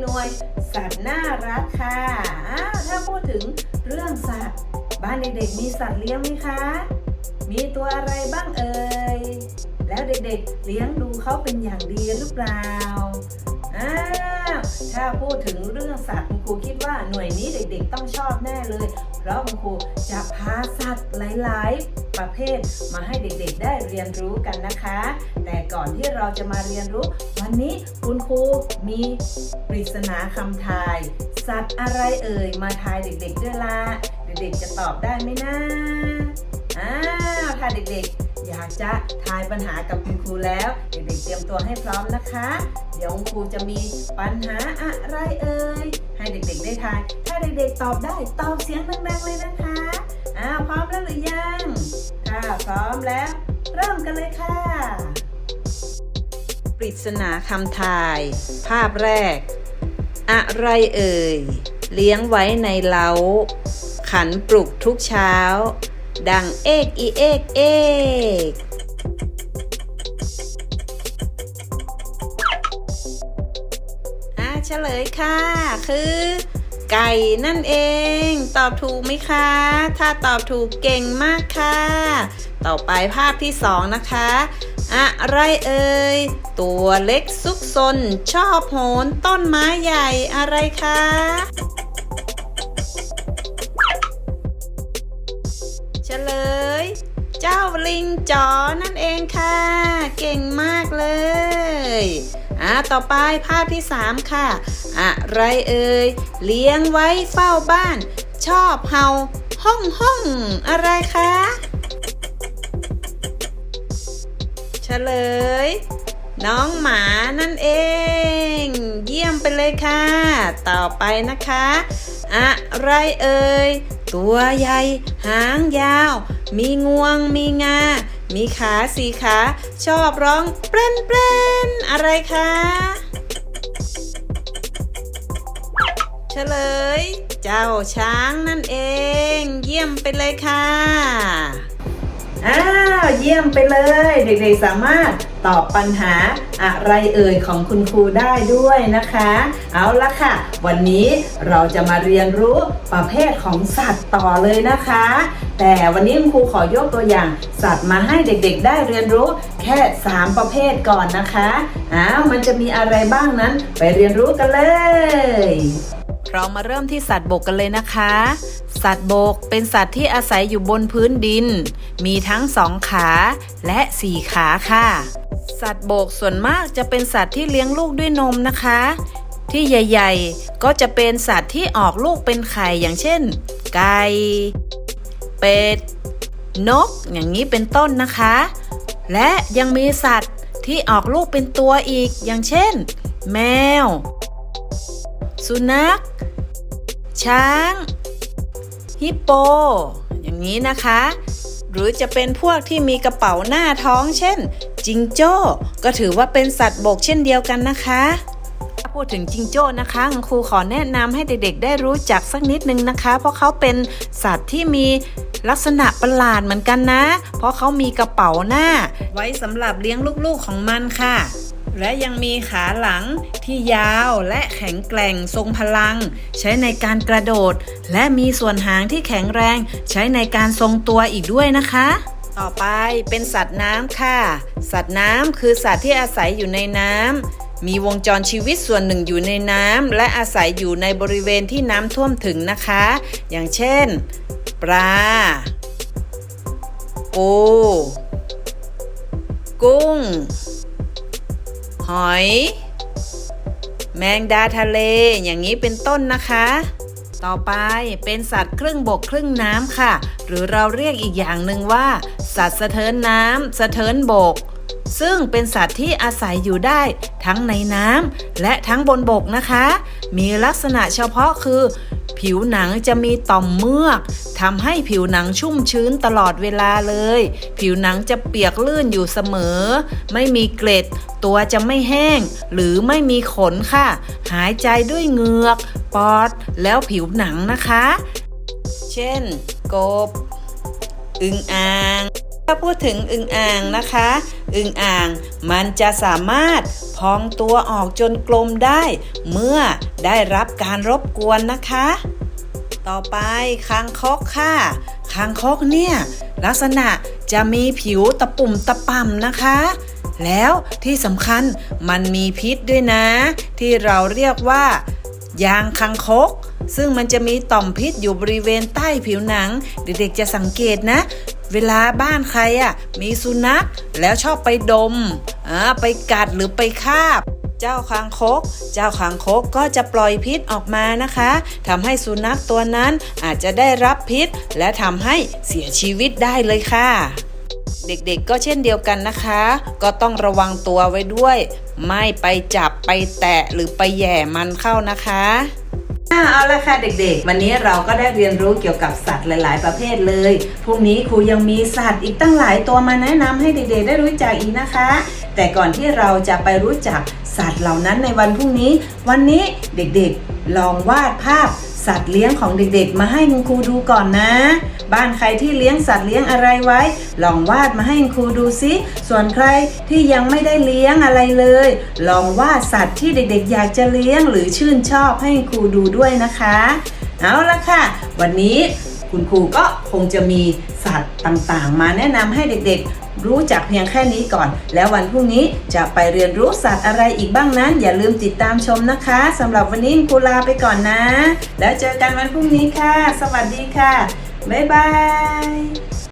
หน่วยสัตว์น่ารักค่ะอ้าวถ้าพูดถึงเรื่องสัตว์ บ้านเด็กๆมีสัตว์เลี้ยงไหมคะ มีตัวอะไรบ้างเอ่ย แล้วเด็กๆ เลี้ยงดูเขาเป็นอย่างดีหรือเปล่าอ้าวถ้าพูดถึงเรื่องสัตว์คุณครูคิดว่าหน่วยนี้เด็กๆ ต้องชอบแน่เลย เพราะคุณครูจะพาสัตว์หลายๆ ประเภทมาให้เด็กๆ ได้เรียนรู้กันนะคะ แต่ก่อนที่เราจะมาเรียนรู้ วันนี้คุณครูมีปริศนาคำทาย สัตว์อะไรเอ่ยมาทายเด็กๆด้วยละเด็กๆ จะตอบได้ไหมนะ อ้าวถ้าเด็กๆ อยากจะทายปัญหากับคุณครูแล้ว เด็กๆเตรียมตัวให้พร้อมนะคะ เดี๋ยวคุณครูจะมีปัญหาอะไรเอ่ยให้เด็กๆได้ทาย ถ้าเด็กๆตอบได้ตอบเสียงดังๆเลยนะคะอ้าวพร้อมแล้วหรือยังถ้าพร้อมแล้ว เริ่มกันเลยค่ะ ปริศนาคำทาย ภาพแรก อะไรเอ่ย เลี้ยงไว้ในเล้า ขันปลุกทุกเช้า ดังเอกอีเอกเอกอ่าเฉลยค่ะ คือ ไก่นั่นเอง ตอบถูกไหมคะ ถ้าตอบถูกเก่งมากค่ะ ต่อไปภาพที่สองนะคะ อะไรเอ่ย ตัวเล็กซุกซนชอบโหนต้นไม้ใหญ่อะไรคะ เฉลย เจ้าลิงจ๋อนั่นเองค่ะ เก่งมากเลยอ่าต่อไปภาพที่ 3 ค่ะ อะไรเอ่ยเลี้ยงไว้เฝ้าบ้าน ชอบเห่าห้องห้องอะไรคะเฉลย น้องหมานั่นเอง เยี่ยมไปเลยค่ะ ต่อไปนะคะ อะไรเอ่ย ตัวใหญ่ หางยาว มีงวง มีงา มีขาสีขา ชอบร้องเปรนเปรนอะไรคะเฉลย เจ้าช้างนั่นเอง เยี่ยมไปเลยค่ะอ้าวเยี่ยมไปเลย เด็กๆสามารถตอบปัญหา อะไรเอ่ยของคุณครูได้ด้วยนะคะ เอาละค่ะ วันนี้เราจะมาเรียนรู้ประเภทของสัตว์ต่อเลยนะคะ แต่วันนี้คุณครูขอยกตัวอย่างสัตว์มาให้เด็กๆ ได้เรียนรู้แค่ 3 ประเภทก่อนนะคะอ้าวมันจะมีอะไรบ้างนั้น ไปเรียนรู้กันเลย เรามาเริ่มที่สัตว์บกกันเลยนะคะ สัตว์บกเป็นสัตว์ที่อาศัยอยู่บนพื้นดิน มีทั้งสองขาและสี่ขาค่ะ สัตว์บกส่วนมากจะเป็นสัตว์ที่เลี้ยงลูกด้วยนมนะคะ ที่ใหญ่ ๆ ก็จะเป็นสัตว์ที่ออกลูกเป็นไข่อย่างเช่น ไก่ เป็ด นก อย่างนี้เป็นต้นนะคะ และยังมีสัตว์ที่ออกลูกเป็นตัวอีกอย่างเช่น แมว สุนัข ช้าง ฮิปโป อย่างนี้นะคะ หรือจะเป็นพวกที่มีกระเป๋าหน้าท้องเช่น จิงโจ้ ก็ถือว่าเป็นสัตว์บกเช่นเดียวกันนะคะถ้าพูดถึงจิงโจ้นะคะคุณครูขอแนะนำให้เด็กๆ ได้รู้จักสักนิดนึงนะคะ เพราะเขาเป็นสัตว์ที่มีลักษณะประหลาดเหมือนกันนะ เพราะเขามีกระเป๋าหน้า ไว้สำหรับเลี้ยงลูกๆของมันค่ะ และยังมีขาหลังที่ยาวและแข็งแกร่งทรงพลัง ใช้ในการกระโดด และมีส่วนหางที่แข็งแรง ใช้ในการทรงตัวอีกด้วยนะคะ ต่อไปเป็นสัตว์น้ำค่ะ สัตว์น้ำคือสัตว์ที่อาศัยอยู่ในน้ำมีวงจรชีวิตส่วนหนึ่งอยู่ในน้ำและอาศัยอยู่ในบริเวณที่น้ำท่วมถึงนะคะ อย่างเช่น ปลาปูกุ้ง หอย แมงดาทะเลอย่างนี้เป็นต้นนะคะ ต่อไปเป็นสัตว์ครึ่งบกครึ่งน้ำค่ะ หรือเราเรียกอีกอย่างหนึ่งว่า สัตว์สะเทินน้ำสะเทินบก ซึ่งเป็นสัตว์ที่อาศัยอยู่ได้ทั้งในน้ำและทั้งบนบกนะคะ มีลักษณะเฉพาะคือ ผิวหนังจะมีต่อมเมือกทำให้ผิวหนังชุ่มชื้นตลอดเวลาเลย ผิวหนังจะเปียกลื่นอยู่เสมอ ไม่มีเกล็ด ตัวจะไม่แห้ง หรือไม่มีขนค่ะ หายใจด้วยเหงือก ปอด แล้วผิวหนังนะคะ เช่น กบ อึงอ่าง ถ้าพูดถึงอึ่งอ่างนะคะ อึ่งอ่างมันจะสามารถพองตัวออกจนกลมได้ เมื่อได้รับการรบกวนนะคะ ต่อไปคางคกค่ะคางคกเนี่ยลักษณะจะมีผิวตะปุ่มตะป่ำนะคะ แล้วที่สำคัญมันมีพิษด้วยนะ ที่เราเรียกว่ายางคางคก ซึ่งมันจะมีต่อมพิษอยู่บริเวณใต้ผิวหนัง เด็กๆจะสังเกตนะ เวลาบ้านใครอะมีสุนัขแล้วชอบไปดมอ่าไปกัดหรือไปคาบ เจ้าคางคก เจ้าคางคกก็จะปล่อยพิษออกมานะคะทำให้สุนัขตัวนั้นอาจจะได้รับพิษ และทำให้เสียชีวิตได้เลยค่ะเด็กๆ ก็เช่นเดียวกันนะคะ ก็ต้องระวังตัวไว้ด้วย ไม่ไปจับไปแตะหรือไปแย่มันเข้านะคะ เอาละค่ะเด็กๆ วันนี้เราก็ได้เรียนรู้เกี่ยวกับสัตว์หลาย ๆ ประเภทเลย พรุ่งนี้ครูยังมีสัตว์อีกตั้งหลายตัวมาแนะนำให้เด็ก ๆ ได้รู้จักอีกนะคะ แต่ก่อนที่เราจะไปรู้จักสัตว์เหล่านั้นในวันพรุ่งนี้ วันนี้เด็กๆ ลองวาดภาพ สัตว์เลี้ยงของเด็กๆ มาให้คุณครูดูก่อนนะ บ้านใครที่เลี้ยงสัตว์เลี้ยงอะไรไว้ ลองวาดมาให้คุณครูดูซิส่วนใครที่ยังไม่ได้เลี้ยงอะไรเลย ลองวาดสัตว์ที่เด็กๆ อยากจะเลี้ยงหรือชื่นชอบให้คุณครูดูด้วยนะคะ เอาละค่ะ วันนี้คุณครูก็คงจะมีสัตว์ต่างๆ มาแนะนำให้เด็กๆ รู้จักเพียงแค่นี้ก่อน แล้ววันพรุ่งนี้จะไปเรียนรู้สัตว์อะไรอีกบ้างนั้น อย่าลืมติดตามชมนะคะสำหรับวันนี้ครูลาไปก่อนนะ แล้วเจอกันวันพรุ่งนี้ค่ะ สวัสดีค่ะ บ๊ายบาย